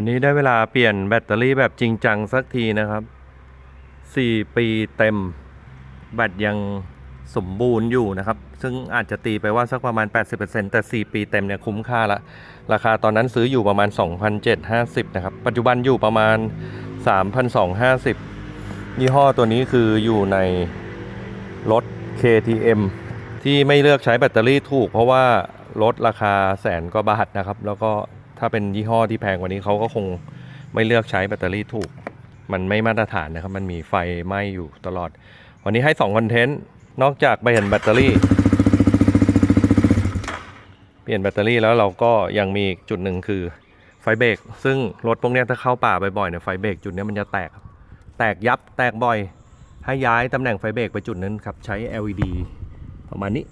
วันนี้ได้เวลาเปลี่ยนแบตเตอรี่แบบจริงจังสักทีนะครับ 4 ปีเต็ม แบตยังสมบูรณ์อยู่นะครับ ซึ่งอาจจะตีไปว่าสักประมาณ 80%แต่ 4 ปีเต็มเนี่ยคุ้มค่าละ ราคาตอนนั้นซื้ออยู่ประมาณ 2,750 นะครับ ปัจจุบันอยู่ประมาณ 3,250 ยี่ห้อตัวนี้คืออยู่ในรถ KTM ที่ไม่เลือกใช้แบตเตอรี่ถูก เพราะว่าลดราคาแสนกว่าบาทนะครับ แล้วก็ ถ้าเป็นยี่ห้อที่แพงกว่านี้เขาก็คงไม่เลือกใช้แบตเตอรี่ถูก มันไม่มาตรฐานนะครับ มันมีไฟไหม้อยู่ตลอด วันนี้ให้2คอนเทนต์ นอกจากไปเห็นแบตเตอรี่ เปลี่ยนแบตเตอรี่แล้วเราก็ยังมีจุดหนึ่งคือไฟเบรก ซึ่งรถพวกนี้ถ้าเข้าป่าบ่อยๆเนี่ยไฟเบรกจุดนี้มันจะแตก แตกยับ แตกบ่อย ให้ย้ายตำแหน่งไฟเบรกไปจุดนั้นครับ ใช้ LED ประมาณนี้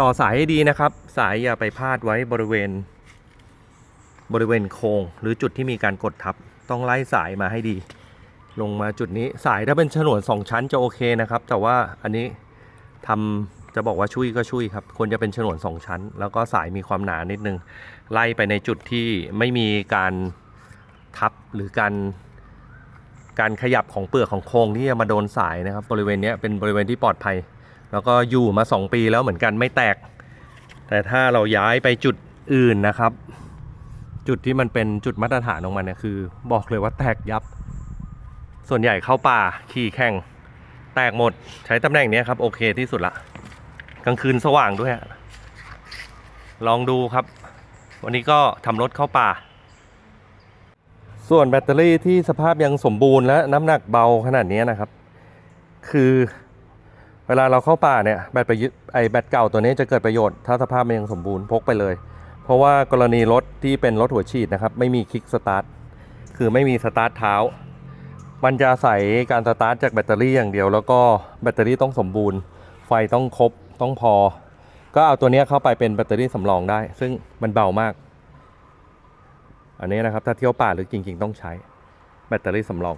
ต่อสายให้ดีนะครับ สายอย่าไปพาดไว้บริเวณ บริเวณโครงหรือจุดที่มีการกดทับ ต้องไล่สายมาให้ดี ลงมาจุดนี้สายถ้าเป็นฉนวนสองชั้นจะโอเคนะครับ แต่ว่าอันนี้ทำจะบอกว่าช่วยก็ช่วยครับควรจะเป็นฉนวนสองชั้น แล้วก็สายมีความหนานิดนึง ไล่ไปในจุดที่ไม่มีการทับหรือการการขยับของเปลือกของโครงที่จะมาโดนสายนะครับ บริเวณนี้เป็นบริเวณที่ปลอดภัย แล้วก็อยู่มา 2 ปีแล้วเหมือนกันไม่แตก แต่ถ้าเราย้ายไปจุดอื่นนะครับ จุดที่มันเป็นจุดมาตรฐานของมันเนี่ยคือ บอกเลยว่าแตกยับ ส่วนใหญ่เข้าป่าขี่แข่ง แตกหมดใช้ตำแหน่งนี้ครับ โอเคที่สุดละกลางคืนสว่างด้วยฮะลองดูครับ วันนี้ก็ทำรถเข้าป่า ส่วนแบตเตอรี่ที่สภาพยังสมบูรณ์และน้ำหนักเบาขนาดนี้นะครับ คือเวลาเราเข้าป่าเนี่ยแบตประยุทธ์ไอแบตเก่าตัวนี้จะเกิดประโยชน์ ถ้าสภาพมันยังสมบูรณ์พกไปเลย เพราะว่ากรณีรถที่เป็นรถหัวฉีดนะครับ ไม่มีคลิกสตาร์ทคือไม่มีสตาร์ทเท้า มันจะใส่การสตาร์ทจากแบตเตอรี่อย่างเดียว แล้วก็แบตเตอรี่ต้องสมบูรณ์ ไฟต้องครบต้องพอ ก็เอาตัวนี้เข้าไปเป็นแบตเตอรี่สำรองได้ ซึ่งมันเบามาก อันนี้นะครับถ้าเที่ยวป่าหรือจริง ๆ ต้องใช้แบตเตอรี่สำรอง